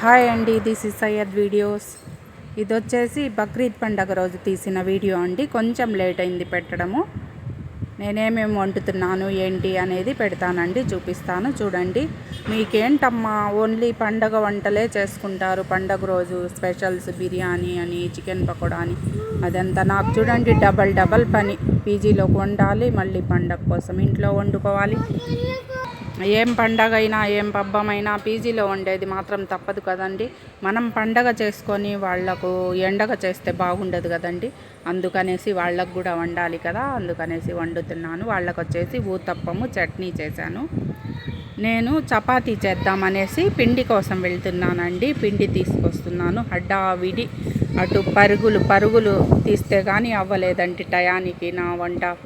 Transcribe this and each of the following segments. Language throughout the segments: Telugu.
హాయ్ అండి దిస్ ఇస్ సయ్యద్ వీడియోస్ ఇది వచ్చేసి బక్రీద్ పండగ రోజు తీసిన వీడియో అండి. కొంచెం లేట్ అయింది పెట్టడము. నేనేమేమి వండుతున్నాను ఏంటి అనేది పెడతానండి చూపిస్తాను. చూడండి మీకేంటమ్మా ఓన్లీ పండగ వంటలే చేసుకుంటారు. పండగ రోజు స్పెషల్స్ బిర్యానీ అని చికెన్ పకోడా అని అదంతా నాకు చూడండి డబల్ డబల్ పని. పీజీలోకి వండాలి మళ్ళీ పండగ కోసం ఇంట్లో వండుకోవాలి. ఏం పండగ అయినా ఏం పబ్బమైనా పీజీలో వండేది మాత్రం తప్పదు కదండి. మనం పండగ చేసుకొని వాళ్ళకు ఎండగ చేస్తే బాగుండదు కదండి. అందుకనేసి వాళ్ళకు కూడా వండాలి కదా అందుకనేసి వండుతున్నాను. వాళ్ళకు వచ్చేసి ఊతప్పము చట్నీ చేశాను. నేను చపాతీ చేద్దామనేసి పిండి కోసం వెళ్తున్నానండి. పిండి తీసుకొస్తున్నాను. హడావిడి. అటు పరుగులు పరుగులు తీస్తే కానీ అవ్వలేదండి టయానికి నా వంట.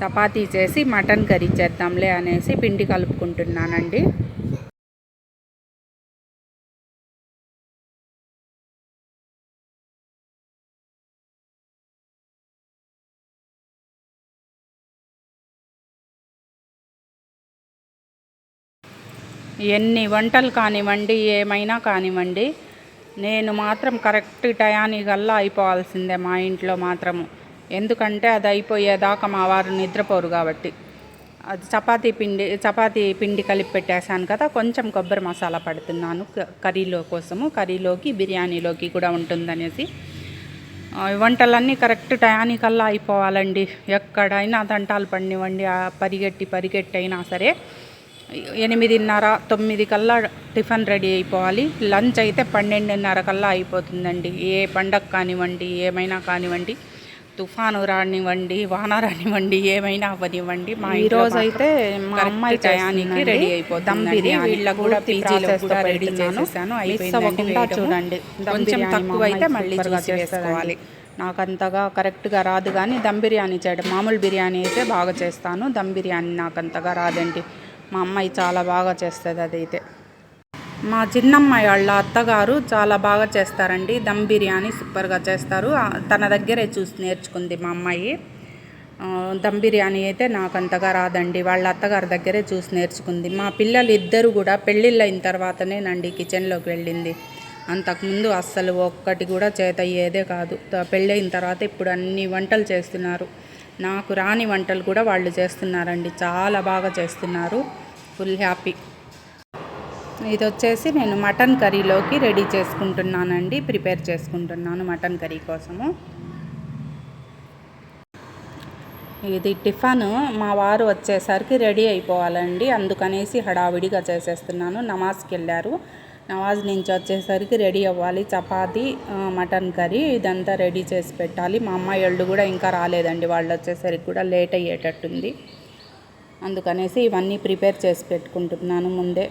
చపాతీ చేసి మటన్ కర్రీ చేద్దాంలే అనేసి పిండి కలుపుకుంటున్నానండి. ఎన్ని వంటలు కానివ్వండి ఏమైనా కానివ్వండి నేను మాత్రం కరెక్ట్ టయానికల్లా అయిపోవాల్సిందే మా ఇంట్లో మాత్రము. ఎందుకంటే అది అయిపోయేదాకా మా వారు నిద్రపోరు కాబట్టి. అది చపాతీ పిండి చపాతీ పిండి కలిపి పెట్టేశాను కదా కొంచెం కొబ్బరి మసాలా పడుతున్నాను కర్రీలో కోసము. కర్రీలోకి బిర్యానీలోకి కూడా ఉంటుందనేసి. వంటలన్నీ కరెక్ట్ టయానికల్లా అయిపోవాలండి. ఎక్కడైనా దంటాలు పండివ్వండి పరిగెట్టి పరిగెట్టి అయినా సరే. ఎనిమిదిన్నర తొమ్మిది కల్లా టిఫిన్ రెడీ అయిపోవాలి. లంచ్ అయితే పన్నెండున్నర కల్లా అయిపోతుందండి. ఏ పండగ కానివ్వండి ఏమైనా కానివ్వండి. తుఫాను రానివ్వండి వాన రానివ్వండి ఏమైనా అవ్వనివ్వండి మా ఈరోజు అయితే మా అమ్మాయి టయానికి రెడీ అయిపోతుంది వీళ్ళ కూడా పీజీలో కూడా రెడీ చేసేసాను. అయిపోయింది చూడండి. కొంచెం తక్కువ అయితే మళ్ళీ చూసి వేసుకోవాలి. నాకు అంతగా కరెక్ట్గా రాదు కానీ దమ్ బిర్యానీ చేయడం మామూలు బిర్యానీ అయితే బాగా చేస్తాను. దమ్ బిర్యానీ నాకు అంతగా రాదండి. మా అమ్మాయి చాలా బాగా చేస్తుంది అదైతే. మా చిన్నమ్మాయి వాళ్ళ అత్తగారు చాలా బాగా చేస్తారండి. దమ్ బిర్యానీ సూపర్గా చేస్తారు. తన దగ్గరే చూసి నేర్చుకుంది మా అమ్మాయి. దమ్ బిర్యానీ అయితే నాకు అంతగా రాదండి. వాళ్ళ అత్తగారి దగ్గరే చూసి నేర్చుకుంది. మా పిల్లలు ఇద్దరు కూడా పెళ్ళిళ్ళు అయిన తర్వాతనే నండి కిచెన్లోకి వెళ్ళింది. అంతకుముందు అస్సలు ఒక్కటి కూడా చేత అయ్యేదే కాదు. పెళ్ళైన తర్వాత ఇప్పుడు అన్ని వంటలు చేస్తున్నారు. నాకు రాని వంటలు కూడా వాళ్ళు చేస్తున్నారండి. చాలా బాగా చేస్తున్నారు. Full happy. ఇది వచ్చేసి నేను మటన్ కర్రీలోకి రెడీ చేసుకుంటున్నానండి ప్రిపేర్ చేసుకుంటున్నాను మటన్ కర్రీ కోసము. ఇది టిఫన్ మా వారు వచ్చేసరికి రెడీ అయిపోవాలండి అందుకనేసి హడావిడిగా చేసేస్తున్నాను నమాజ్కి వెళ్ళారు. నమాజ్ నుంచి వచ్చేసరికి రెడీ అవ్వాలి చపాతి మటన్ కర్రీ ఇదంతా రెడీ చేసి పెట్టాలి. మా అమ్మాయి వాళ్ళు కూడా ఇంకా రాలేదండి వాళ్ళు వచ్చేసరికి కూడా లేట్ అయ్యేటట్టుంది. అందుకనేసి ఇవన్నీ ప్రిపేర్ చేసి పెట్టుకుంటున్నాను ముందే.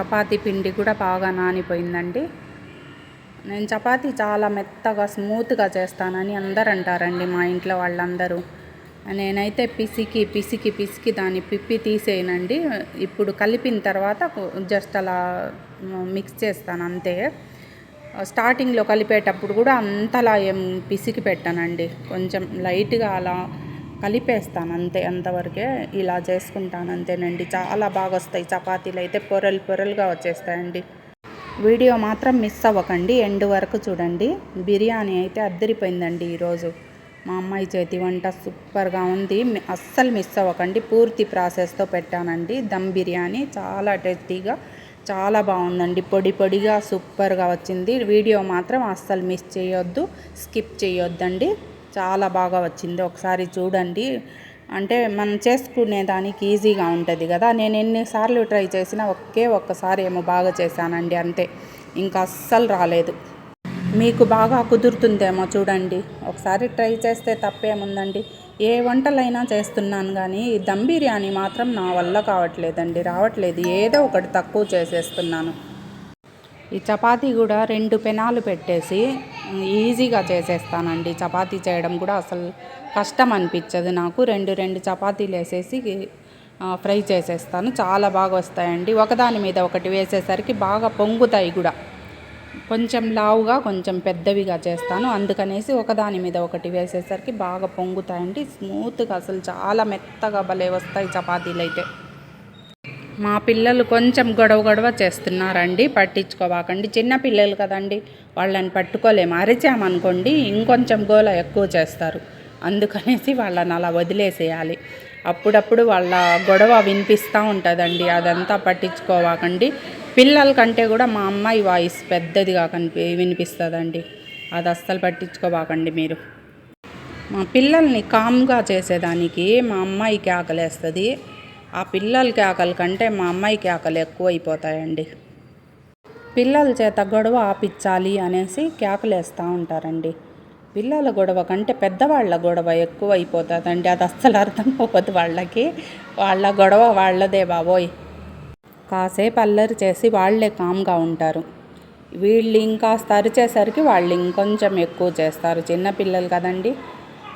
చపాతీ పిండి కూడా బాగా నానిపోయిందండి. నేను చపాతీ చాలా మెత్తగా స్మూత్గా చేస్తానని అందరు అంటారండి మా ఇంట్లో వాళ్ళందరూ. నేనైతే పిసికి పిసికి పిసికి దాన్ని పిప్పి తీసేయనండి. ఇప్పుడు కలిపిన తర్వాత జస్ట్ అలా మిక్స్ చేస్తాను అంతే. స్టార్టింగ్లో కలిపేటప్పుడు కూడా అంతలా ఏం పిసికి పెట్టానండి. కొంచెం లైట్గా అలా కలిపేస్తాను అంతే అంతవరకే ఇలా చేసుకుంటాను అంతేనండి చాలా బాగా వస్తాయి చపాతీలు అయితే పొరలు పొరలుగా వచ్చేస్తాయండి. వీడియో మాత్రం మిస్ అవ్వకండి ఎండ్ వరకు చూడండి. బిర్యానీ అయితే అద్దరిపోయిందండి ఈరోజు. మా అమ్మాయి చేతి వంట సూపర్గా ఉంది అస్సలు మిస్ అవ్వకండి. పూర్తి ప్రాసెస్తో పెట్టానండి. దమ్ బిర్యానీ చాలా టేస్టీగా చాలా బాగుందండి. పొడి పొడిగా సూపర్గా వచ్చింది. వీడియో మాత్రం అస్సలు మిస్ చేయొద్దు స్కిప్ చేయొద్దండి. చాలా బాగా వచ్చింది. ఒకసారి చూడండి. అంటే మనం చేసుకునే దానికి ఈజీగా ఉంటుంది కదా. నేను ఎన్నిసార్లు ట్రై చేసినా ఒకే ఒక్కసారి ఏమో బాగా చేశానండి అంతే. ఇంకా అస్సలు రాలేదు. మీకు బాగా కుదురుతుందేమో చూడండి. ఒకసారి ట్రై చేస్తే తప్పేముందండి. ఏ వంటలైనా చేస్తున్నాను కానీ ఈ దమ్ బిర్యానీ మాత్రం నా వల్ల కావట్లేదండి. రావట్లేదు. ఏదో ఒకటి తక్కువ చేసేస్తున్నాను. ఈ చపాతీ కూడా రెండు పెనాలు పెట్టేసి ఈజీగా చేసేస్తానండి. చపాతీ చేయడం కూడా అసలు కష్టం అనిపించదు నాకు. రెండు రెండు చపాతీలు వేసేసి ఫ్రై చేసేస్తాను. చాలా బాగా వస్తాయండి. ఒకదాని మీద ఒకటి వేసేసరికి బాగా పొంగుతాయి కూడా. కొంచెం లావుగా కొంచెం పెద్దవిగా చేస్తాను. అందుకనేసి ఒకదాని మీద ఒకటి వేసేసరికి బాగా పొంగుతాయండి. స్మూత్గా అసలు చాలా మెత్తగా భలే వస్తాయి చపాతీలు అయితే మా పిల్లలు కొంచెం గొడవ గొడవ చేస్తున్నారండి పట్టించుకోవాకండి. చిన్న పిల్లలు కదండి వాళ్ళని పట్టుకోలేము. అరిచామనుకోండి ఇంకొంచెం గోల ఎక్కువ చేస్తారు. అందుకనేసి వాళ్ళని అలా వదిలేసేయాలి. అప్పుడప్పుడు వాళ్ళ గొడవ వినిపిస్తూ ఉంటుందండి అదంతా పట్టించుకోవాకండి. పిల్లల కంటే కూడా మా అమ్మాయి వాయిస్ పెద్దదిగా కనిపి వినిపిస్తుందండి. అది అస్సలు పట్టించుకోవాకండి మీరు. మా పిల్లల్ని కామ్గా చేసేదానికి మా అమ్మాయికి ఆకలేస్తుంది. ఆ పిల్లలకి ఆకలి కంటే మా అమ్మాయికి ఆకలి ఎక్కువైపోతాయండి. పిల్లల చేత గొడవ ఆపించాలి అనేసి కేకలేస్తూ ఉంటారండి. పిల్లల గొడవ కంటే పెద్దవాళ్ళ గొడవ ఎక్కువ అయిపోతుందండి అది అస్సలు అర్థం అవ్వదు వాళ్ళకి. వాళ్ళ గొడవ వాళ్ళదే బాబోయ్. కాసేపు అల్లరి చేసి వాళ్ళే కామ్గా ఉంటారు. వీళ్ళు ఇంకాస్త అరిచేసరికి వాళ్ళు ఇంకొంచెం ఎక్కువ చేస్తారు. చిన్నపిల్లలు కదండి.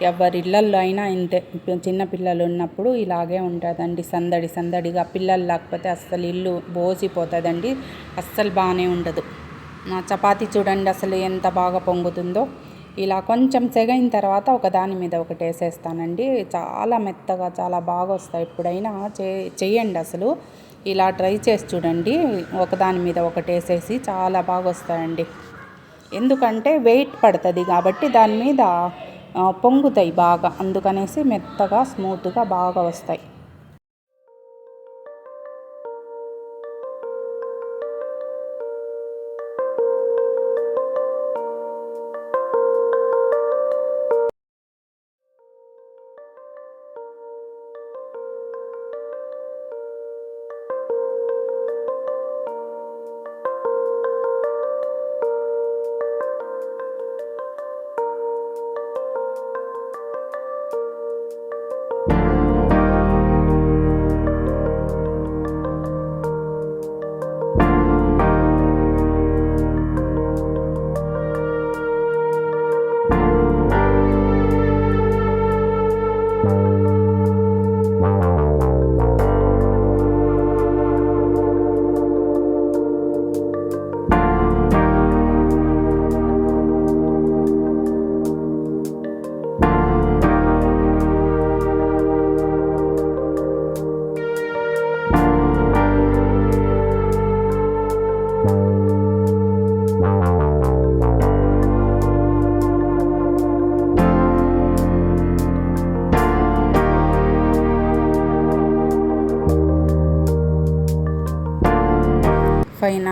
ఎవరిళ్ళల్లో అయినా ఇంతే. చిన్నపిల్లలు ఉన్నప్పుడు ఇలాగే ఉంటుందండి. సందడి సందడిగా పిల్లలు లేకపోతే అస్సలు ఇల్లు బోసిపోతుందండి. అస్సలు బాగానే ఉండదు. నా చపాతీ చూడండి అసలు ఎంత బాగా పొంగుతుందో. ఇలా కొంచెం సెగైన తర్వాత ఒక దాని మీద ఒకటి వేసేస్తానండి. చాలా మెత్తగా చాలా బాగా వస్తాయి. ఎప్పుడైనా చే చెయ్యండి అసలు. ఇలా ట్రై చేసి చూడండి. ఒకదాని మీద ఒకటి వేసేసి చాలా బాగా వస్తాయండి. ఎందుకంటే వెయిట్ పడుతుంది కాబట్టి దాని మీద పొంగుతాయి బాగా. అందుకనేసి మెత్తగా స్మూత్గా బాగా వస్తాయి.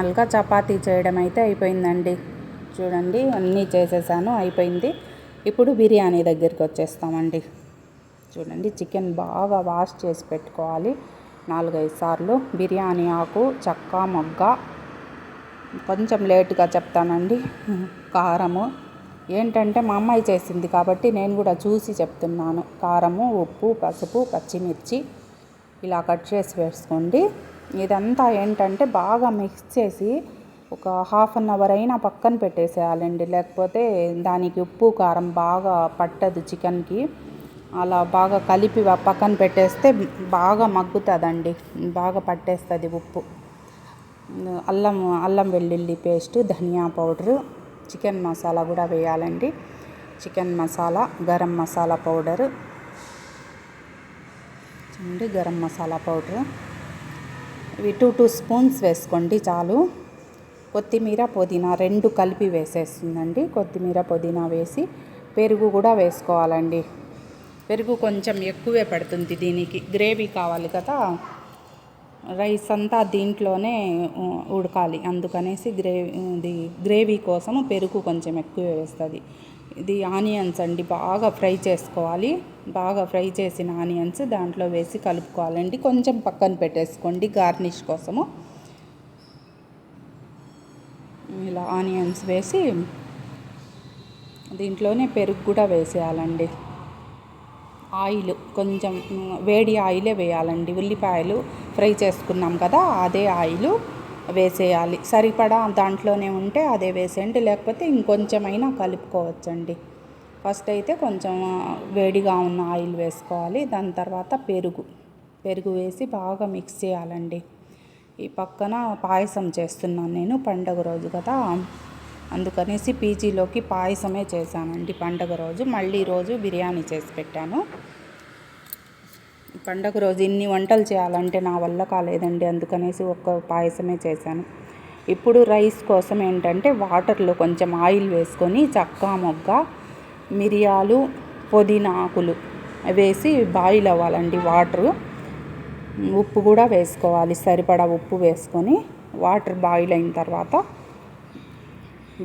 ఫైనల్గా చపాతీ చేయడం అయితే అయిపోయిందండి. చూడండి అన్నీ చేసేసాను అయిపోయింది. ఇప్పుడు బిర్యానీ దగ్గరికి వచ్చేస్తామండి. చూడండి చికెన్ బాగా వాష్ చేసి పెట్టుకోవాలి. నాలుగైదు సార్లు బిర్యానీ ఆకు చక్క మొగ్గ. కొంచెం లేటుగా చెప్తానండి. కారము. ఏంటంటే మా అమ్మాయి చేసింది కాబట్టి నేను కూడా చూసి చెప్తున్నాను. కారము ఉప్పు పసుపు పచ్చిమిర్చి. ఇలా కట్ చేసి వేసుకోండి. ఇదంతా ఏంటంటే బాగా మిక్స్ చేసి ఒక హాఫ్ అన్ అవర్ అయినా పక్కన పెట్టేసేయాలండి. లేకపోతే దానికి ఉప్పు కారం బాగా పట్టదు చికెన్కి. అలా బాగా కలిపి పక్కన పెట్టేస్తే బాగా మగ్గుతుందండి. బాగా పట్టేస్తుంది ఉప్పు. అల్లం అల్లం వెల్లుల్లి పేస్ట్ ధనియా పౌడరు చికెన్ మసాలా కూడా వేయాలండి. Chicken masala garam masala powder. అండి గరం మసాలా పౌడరు. ఇవి టూ టూ స్పూన్స్ వేసుకోండి చాలు. కొత్తిమీర పుదీనా రెండు కలిపి వేసేస్తుందండి. కొత్తిమీర పుదీనా వేసి పెరుగు కూడా వేసుకోవాలండి. పెరుగు కొంచెం ఎక్కువే పడుతుంది దీనికి. గ్రేవీ కావాలి కదా. రైస్ అంతా దీంట్లోనే ఉడకాలి. అందుకనేసి గ్రేవీ గ్రేవీ కోసము పెరుగు కొంచెం ఎక్కువ వేస్తుంది. ఇది ఆనియన్స్ అండి బాగా ఫ్రై చేసుకోవాలి. బాగా ఫ్రై చేసిన ఆనియన్స్ దాంట్లో వేసి కలుపుకోవాలండి. కొంచెం పక్కన పెట్టేసుకోండి గార్నిష్ కోసము. ఇలా ఆనియన్స్ వేసి దీంట్లోనే పెరుగు కూడా వేసేయాలండి. ఆయిల్ కొంచెం వేడి ఆయిలే వేయాలండి. ఉల్లిపాయలు ఫ్రై చేసుకున్నాం కదా అదే ఆయిల్. వేసేయాలి. సరిపడా దాంట్లోనే ఉంటే అదే వేసేయండి. లేకపోతే ఇంకొంచెమైనా కలుపుకోవచ్చండి. ఫస్ట్ అయితే కొంచెం వేడిగా ఉన్న ఆయిల్ వేసుకోవాలి. దాని తర్వాత పెరుగు. పెరుగు వేసి బాగా మిక్స్ చేయాలండి. ఈ పక్కన పాయసం చేస్తున్నాను నేను పండగ రోజు కదా. అందుకనేసి పీజీలోకి పాయసమే చేశానండి పండగ రోజు. మళ్ళీ రోజు బిర్యానీ చేసి పెట్టాను. పండగ రోజు ఇన్ని వంటలు చేయాలంటే నా వల్ల కాలేదండి. అందుకనేసి ఒక్క పాయసమే చేశాను. ఇప్పుడు రైస్ కోసం ఏంటంటే వాటర్లో కొంచెం ఆయిల్ వేసుకొని చక్కా మొగ్గ మిరియాలు పుదీనా ఆకులు వేసి బాయిల్ అవ్వాలండి వాటరు. ఉప్పు కూడా వేసుకోవాలి. సరిపడా ఉప్పు వేసుకొని వాటర్ బాయిల్ అయిన తర్వాత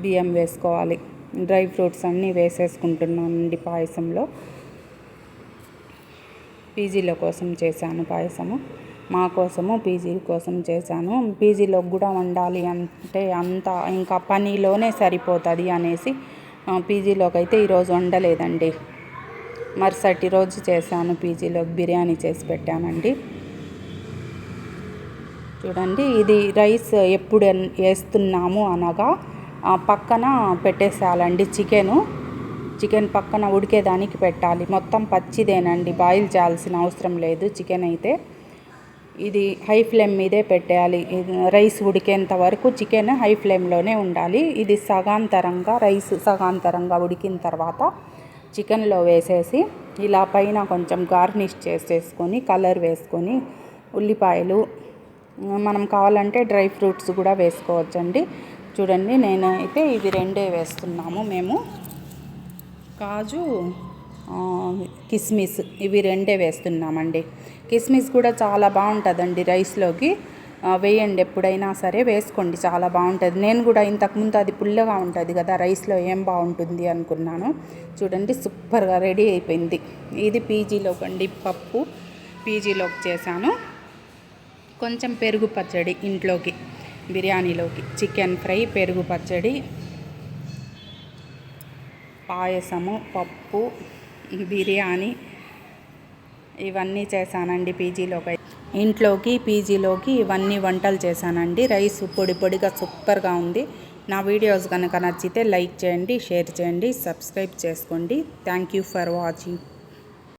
బియ్యం వేసుకోవాలి. డ్రై ఫ్రూట్స్ అన్నీ వేసేసుకుంటున్నానండి పాయసంలో. పీజీల కోసం చేశాను పాయసము. మా కోసము పీజీ కోసం చేశాను. పీజీలో కూడా వండాలి అంటే అంత ఇంకా పనిలోనే సరిపోతుంది అనేసి పీజీలోకి అయితే ఈరోజు వండలేదండి. మరుసటి రోజు చేశాను పీజీలో బిర్యానీ చేసి పెట్టానండి చూడండి ఇది రైస్ ఎప్పుడు ఎన్- వేస్తున్నాము అనగా పక్కన పెట్టేసేయాలండి చికెను. చికెన్ పక్కన ఉడికేదానికి పెట్టాలి. మొత్తం పచ్చిదేనండి. బాయిల్ చేయాల్సిన అవసరం లేదు. చికెన్ అయితే ఇది హై ఫ్లేమ్ మీదే పెట్టేయాలి. ఇది రైస్ ఉడికేంత వరకు చికెన్ హై ఫ్లేమ్లోనే ఉండాలి. ఇది సగాంతరంగా రైస్ సగాంతరంగా ఉడికిన తర్వాత చికెన్లో వేసేసి ఇలా పైన కొంచెం గార్నిష్ చేసేసుకొని కలర్ వేసుకొని ఉల్లిపాయలు మనం కావాలంటే డ్రై ఫ్రూట్స్ కూడా వేసుకోవచ్చండి. చూడండి నేనైతే ఇవి రెండే వేస్తున్నాము. మేము కాజు కిస్మిస్ ఇవి రెండే వేస్తున్నామండి. కిస్మిస్ కూడా చాలా బాగుంటుందండి రైస్లోకి. వేయండి ఎప్పుడైనా సరే వేసుకోండి చాలా బాగుంటుంది. నేను కూడా ఇంతకుముందు అది పుల్లగా ఉంటుంది కదా రైస్లో ఏం బాగుంటుంది అనుకున్నాను. చూడండి సూపర్గా రెడీ అయిపోయింది. ఇది పీజీలోకి అండి పప్పు పీజీలోకి చేశాను. కొంచెం పెరుగు పచ్చడి ఇంట్లోకి బిర్యానీలోకి. చికెన్ ఫ్రై పెరుగు పచ్చడి పాయసము పప్పు బిర్యానీ ఇవన్నీ చేశానండి పీజీలోకి. ఇంట్లోకి పీజీలోకి ఇవన్నీ వంటలు చేశానండి. రైస్ పొడి పొడిగా సూపర్గా ఉంది. నా వీడియోస్ కనుక నచ్చితే లైక్ చేయండి షేర్ చేయండి సబ్స్క్రైబ్ చేసుకోండి. Thank you for watching.